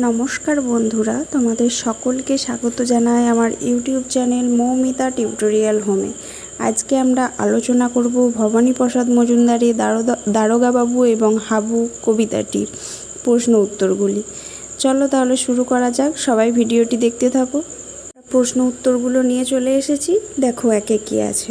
নমস্কার বন্ধুরা, তোমাদের সকলকে স্বাগত জানাই আমার ইউটিউব চ্যানেল মৌমিতা টিউটোরিয়াল হোমে। আজকে আমরা আলোচনা করব ভবানী প্রসাদ মজুমদারের দারোগাবাবু এবং হাবু কবিতাটির প্রশ্ন উত্তরগুলি। চলো তাহলে শুরু করা যাক, সবাই ভিডিওটি দেখতে থাকো। প্রশ্ন উত্তরগুলো নিয়ে চলে এসেছি, দেখো একে কী আছে।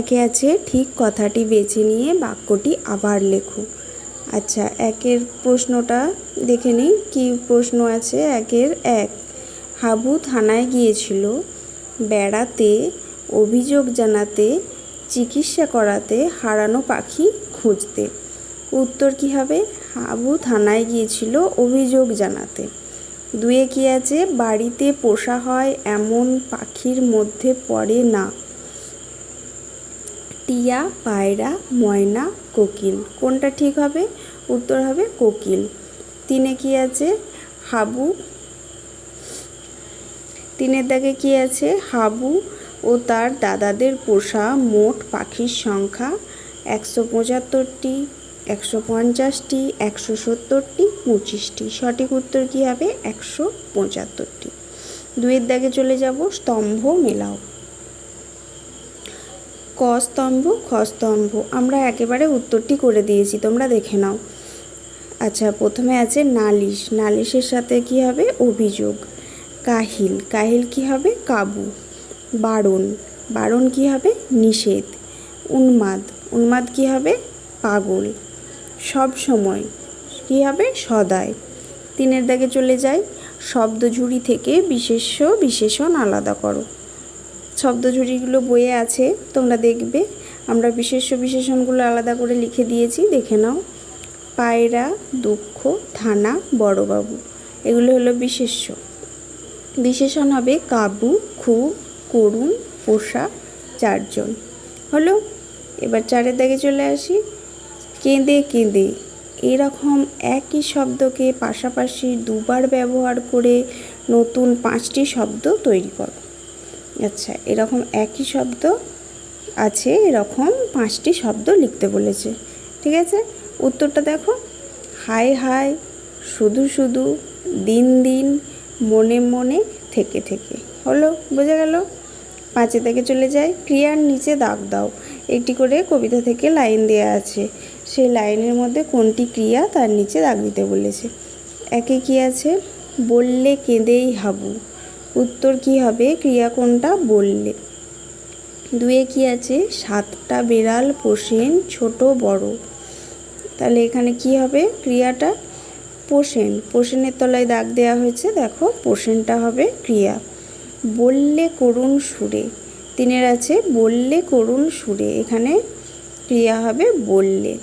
একে আছে, ঠিক কথাটি বেছে নিয়ে বাক্যটি আবার লেখো। আচ্ছা একের প্রশ্নটা দেখে নিই। কী প্রশ্ন আছে? একের এক। হাবু থানায় গিয়েছিল। বেড়াতে অভিযোগ জানাতে, চিকিৎসা করাতে হারানো পাখি খুঁজতে। উত্তর কী হবে? হাবু থানায় গিয়েছিল অভিযোগ জানাতে। দুয়ে কী আছে? বাড়িতে পোষা হয় এমন পাখির মধ্যে পড়ে না। টিয়া, পায়রা, ময়না, কোকিল। কোনটা ঠিক হবে? উত্তর হবে কোকিল। তিনে কি আছে? হাবু। তিনের দাগে কি আছে? হাবু ও তার দাদাদের পোষা মোট পাখির সংখ্যা একশো পঁচাত্তরটি, একশো পঞ্চাশটি, একশো সত্তরটি, পঁচিশটি। সঠিক উত্তর কী হবে? একশো পঁচাত্তরটি। দুয়ের দাগে চলে যাব স্তম্ভ মেলাও। ক স্তম্ভ খ স্তম্ভ আমরা একেবারে উত্তরটি করে দিয়েছি, তোমরা দেখে নাও। আচ্ছা প্রথমে আছে নালিশ। নালিশের সাথে কি হবে? অভিযোগ। কাহিল। কাহিল কি হবে? কাবু। বারণ। বারণ কি হবে? নিষেধ। উন্মাদ। উন্মাদ কি হবে? পাগল। সব সময় কী হবে? সদায়। তিনের দাগে চলে যায়। শব্দঝুড়ি থেকে বিশেষ্য, বিশেষণ আলাদা করো। শব্দঝুড়িগুলো বইয়ে আছে, তোমরা দেখবে। আমরা বিশেষ্য বিশেষণগুলো আলাদা করে লিখে দিয়েছি, দেখে নাও। পায়রা, দুঃখ, থানা, বড়বাবু, এগুলো হলো বিশেষ্য। বিশেষণ হবে কাবু খুব করুণ, পোষা, চারজন। হলো, এবার চারের দাগে চলে আসি। কেঁদে কেঁদে, এরকম একই শব্দকে পাশাপাশি দুবার ব্যবহার করে নতুন পাঁচটি শব্দ তৈরি করো। আচ্ছা এরকম একই শব্দ আছে, এরকম পাঁচটি শব্দ লিখতে বলেছে, ঠিক আছে? উত্তরটা দেখো হাই হাই শুধু শুধু, দিন দিন, মনে মনে, থেকে থেকে, হলো, বোঝা গেল? পাঁচে থেকে চলে যায়, ক্রিয়ার নিচে দাগ দাও, একটি করে কবিতা থেকে লাইন দেয়া আছে সেই লাইনের মধ্যে কোনটি ক্রিয়া তার নিচে দাগ দিতে বলেছে? একে কি আছে? বললে কেঁদেই হাবু। উত্তর কি হবে? ক্রিয়া কোনটা বললে? দুয়ে কি আছে? সাতটা বেড়াল পোষেন ছোট বড়। তাহলে এখানে কি হবে? ক্রিয়াটা পোষেন। পোষেনের তলায় দাগ দেওয়া হয়েছে। দেখো, পোষেনটা হবে ক্রিয়া। বললে করুণ সুরে। তিনের আছে, বললে করুণ সুরে। এখানে ক্রিয়া হবে বললে।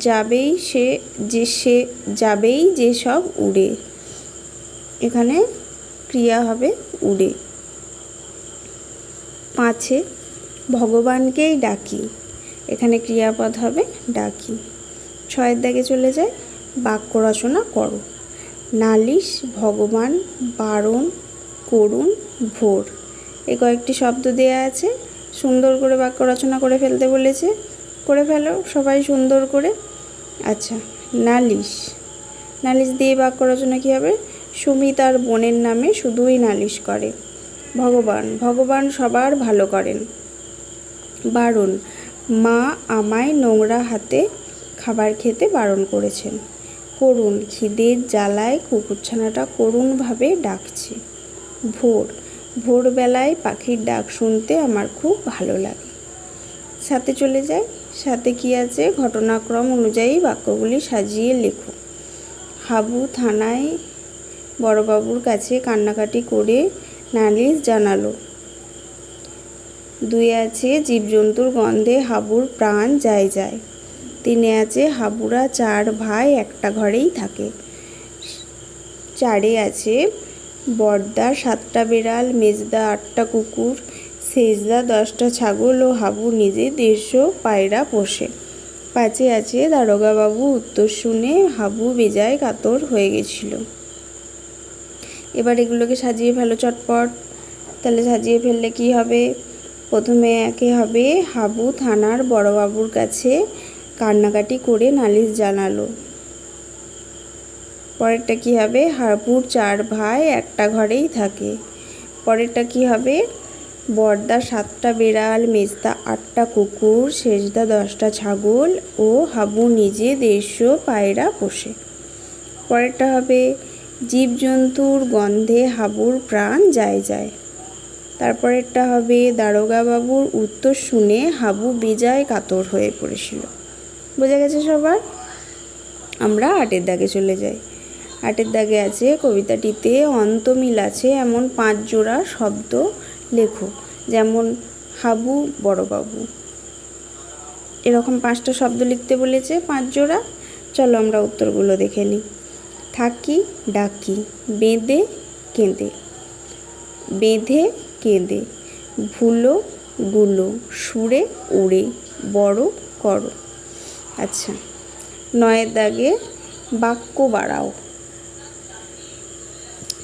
যাবেই সে যে সে, যাবেই যে সব উড়ে। এখানে ক্রিয়া হবে উড়ে। পাঁচে, ভগবানকেই ডাকি। এখানে ক্রিয়াপদ হবে ডাকি। ছয়ের দাগে চলে যায়, বাক্য রচনা করো। নালিশ, ভগবান, বারণ, করুণ, ভোর। এই কয়েকটি শব্দ দেয়া আছে। সুন্দর করে বাক্য রচনা করে ফেলতে বলেছে। করে ফেলো, সবাই সুন্দর করে। আচ্ছা নালিশ। নালিশ দিয়ে বাক্য রচনা কী হবে? সুমি তার বোনের নামে শুধুই নালিশ করে। ভগবান ভগবান সবার ভালো করেন। বারণ মা আমায় নোংরা হাতে খাবার খেতে বারণ করেছেন। করুণ, খিদের জ্বালায় কুকুরছানাটা করুণভাবে ডাকছে। ভোর, ভোরবেলায় পাখির ডাক শুনতে আমার খুব ভালো লাগে। সাথে চলে যায় সাথে কি আছে ঘটনাক্রম অনুযায়ী বাক্যগুলি সাজিয়ে লেখো। হাবু থানায় বড়বাবুর কাছে কান্নাকাটি করে নালিশ জানালো। দুই আছে জীবজন্তুর গন্ধে হাবুর প্রাণ যায় যায়। তিনে আছে হাবুরা চার ভাই একটা ঘরেই থাকে। চারে আছে বর্দা, সাতটা বেড়াল, মেজদা আটটা কুকুর, সেজদা দশটা ছাগল ও হাবু নিজে দেড়শো পায়রা পোষে। পাঁচে আছে দারোগাবাবু উত্তর শুনে হাবু বেজায় কাতর হয়ে গেছিল। এবার এগুলোকে সাজিয়ে ফেলো চটপট। তাহলে সাজিয়ে ফেললে কি হবে? প্রথমে একে হবে হাবু থানার বড়বাবুর কাছে কান্নাকাটি করে নালিশ জানালো। পরেরটা কি হবে? হাবুর চার ভাই একটা ঘরেই থাকে। পরেরটা কি হবে? বর্দা সাতটা বেড়াল, মেজদা আটটা কুকুর শেষদা দশটা ছাগল ও হাবু নিজে দেড়শো পায়রা পোষে। পরেরটা হবে জীবজন্তুর গন্ধে হাবুর প্রাণ যায় যায়। তারপরেরটা হবে দারোগা বাবুর উত্তর শুনে হাবু বেজায় কাতর হয়ে পড়েছিল। বোঝা গেছে সবার? আমরা আটের দাগে চলে যাই। আটের দাগে আছে কবিতাটিতে, অন্তমিল আছে এমন পাঁচ জোড়া শব্দ লেখো, যেমন হাবু বড়বাবু। এরকম পাঁচটা শব্দ লিখতে বলেছে পাঁচ জোড়া। চলো আমরা উত্তরগুলো দেখে নিই। থাকি, ডাকি, বেঁধে, কেঁদে। বেঁধে, কেঁদে, ভুলো, গুলো, সুরে, উড়ে, বড়, করো। আচ্ছা নয়ের দাগে বাক্য বাড়াও।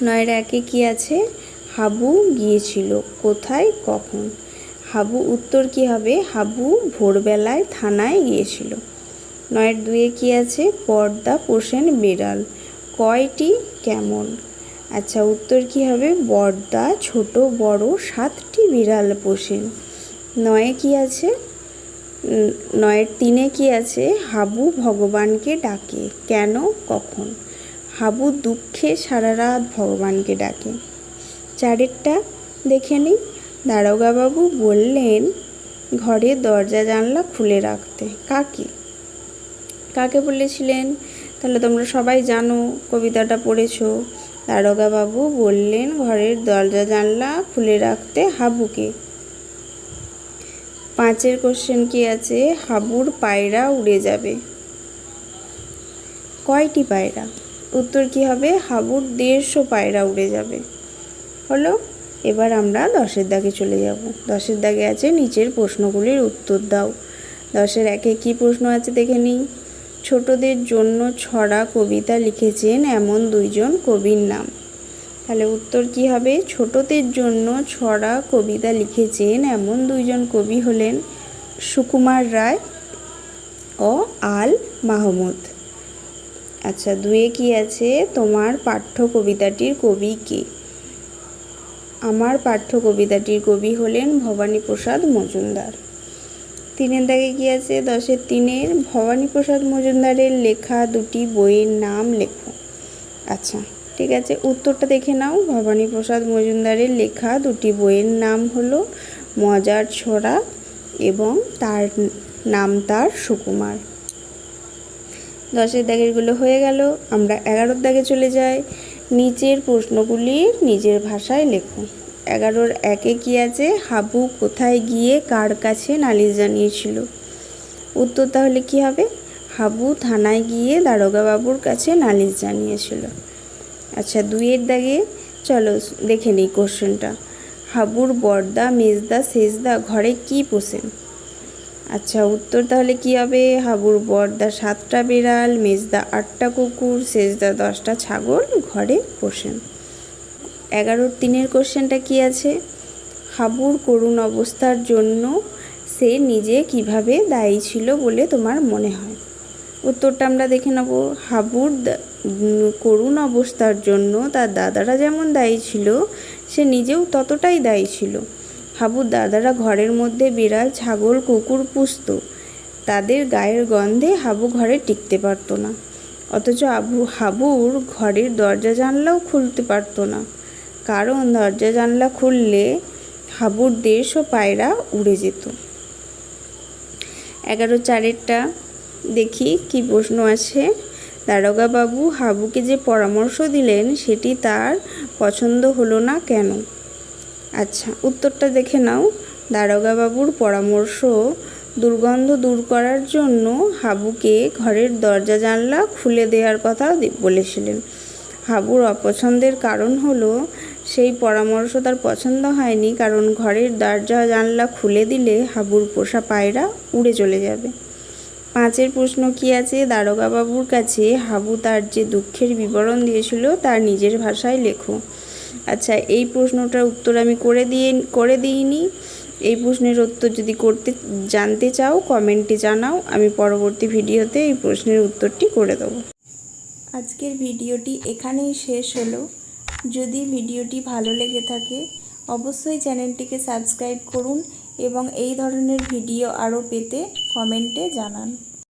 নয়ের একে কি আছে? হাবু গিয়েছিল, কোথায়, কখন? হাবু উত্তর কি হবে? হাবু ভোরবেলায় থানায় গিয়েছিল। নয়ের দুয়ে কি আছে? পর্দা পোষেন বেড়াল। কয়টি? কেমন? আচ্ছা উত্তর কি হবে? বর্দা, ছোট, বড়, সাতটি বিড়াল পোষেন নয়ে কি আছে? নয়ের তিনে কি আছে? হাবু ভগবানকে ডাকে। কেন? কখন? হাবু দুঃখে সারা রাত ভগবানকে ডাকে। চারেরটা দেখে নিই দারোগাবাবু বললেন, ঘরে দরজা জানলা খুলে রাখতে। কাকে? কাকে বলেছিলেন? তাহলে তোমরা সবাই জানো, কবিতাটা পড়েছো। দারোগাবাবু বললেন, ঘরের দরজা জানলা খুলে রাখতে হাবুকে। পাঁচের কোশ্চেন কি আছে? হাবুর পায়রা উড়ে যাবে। কয়টি পায়রা? উত্তর কি হবে? হাবুর দেড়শো পায়রা উড়ে যাবে। হলো, এবার আমরা দশের দাগে চলে যাব। দশের দাগে আছে নিচের প্রশ্নগুলির উত্তর দাও। দশের একে কি প্রশ্ন আছে দেখে নিই। ছোটদের জন্য ছড়া কবিতা লিখেছেন এমন দুইজন কবির নাম। তাহলে উত্তর কি হবে? ছোটদের জন্য ছড়া কবিতা লিখেছেন এমন দুইজন কবি হলেন সুকুমার রায় ও আল মাহমুদ। আচ্ছা দুয়ে কি আছে? তোমার পাঠ্য কবিতাটির কবি কে? আমার পাঠ্য কবিতাটির কবি হলেন ভবানীপ্রসাদ মজুমদার। তিনের দাগে কি আছে? দশের তিনের। ভবানীপ্রসাদ মজুমদারের লেখা দুটি বইয়ের নাম লেখো। আচ্ছা ঠিক আছে, উত্তরটা দেখে নাও। ভবানীপ্রসাদ মজুমদারের লেখা দুটি বইয়ের নাম হলো মজার ছড়া এবং তার নাম তার সুকুমার। দশের দাগেরগুলো হয়ে গেল। আমরা এগারোর দাগে চলে যাই। নিচের প্রশ্নগুলি নিজের ভাষায় লেখো। এগারোর একে কি আছে? হাবু কোথায় গিয়ে কার কাছে নালিশ জানিয়েছিল? উত্তর তাহলে কি হবে? হাবু থানায় গিয়ে দারোগাবাবুর কাছে নালিশ জানিয়েছিল। আচ্ছা দুইয়ের দাগে চলো দেখে নিই কোশ্চেনটা। হাবুর বর্দা, মেজদা, সেজদা ঘরে কি পোষেন? আচ্ছা উত্তর তাহলে কি হবে? হাবুর বর্দা সাতটা বিড়াল, মেজদা আটটা কুকুর, সেজদা দশটা ছাগল ঘরে পোষেন। এগারোর তিনের কোশ্চেনটা কি আছে? হাবুর করুণ অবস্থার জন্য সে নিজে কীভাবে দায়ী ছিল বলে তোমার মনে হয়? উত্তরটা আমরা দেখে নেব। হাবুর করুণ অবস্থার জন্য তার দাদারা যেমন দায়ী ছিল, সে নিজেও ততটাই দায়ী ছিল। হাবুর দাদারা ঘরের মধ্যে বিড়াল, ছাগল, কুকুর পুষত। তাদের গায়ের গন্ধে হাবু ঘরে টিকতে পারতো না। অথচ আবু হাবুর ঘরের দরজা জানলাও খুলতে পারতো না। কারণ দরজা জানলা খুললে হাবুর দেড়শো পায়রা উড়ে যেত। এগারো চারেরটা দেখি কি প্রশ্ন আছে দারোগাবাবু হাবুকে যে পরামর্শ দিলেন, সেটি তার পছন্দ হলো না কেন? আচ্ছা উত্তরটা দেখে নাও। দারোগাবাবুর পরামর্শ দুর্গন্ধ দূর করার জন্য হাবুকে ঘরের দরজা জানলা খুলে দেওয়ার কথা বলেছিলেন। হাবুর অপছন্দের কারণ হলো সেই পরামর্শ তার পছন্দ হয়নি কারণ ঘরের দরজা জানলা খুলে দিলে হাবুর পোষা পায়রা উড়ে চলে যাবে। পাঁচের প্রশ্ন কি আছে? দারোগাবাবুর কাছে হাবু তার যে দুঃখের বিবরণ দিয়েছিল তার নিজের ভাষায় লেখো। আচ্ছা এই প্রশ্নটার উত্তর আমি করে দিয়ে, করে দিইনি। এই প্রশ্নের উত্তর যদি করতে, জানতে চাও কমেন্টে জানাও। আমি পরবর্তী ভিডিওতে এই প্রশ্নের উত্তরটি করে দেবো। আজকের ভিডিওটি এখানেই শেষ হলো। যদি ভিডিওটি ভালো লেগে থাকে, অবশ্যই চ্যানেলটিকে সাবস্ক্রাইব করুন এবং এই ধরনের ভিডিও আরও পেতে কমেন্টে জানান।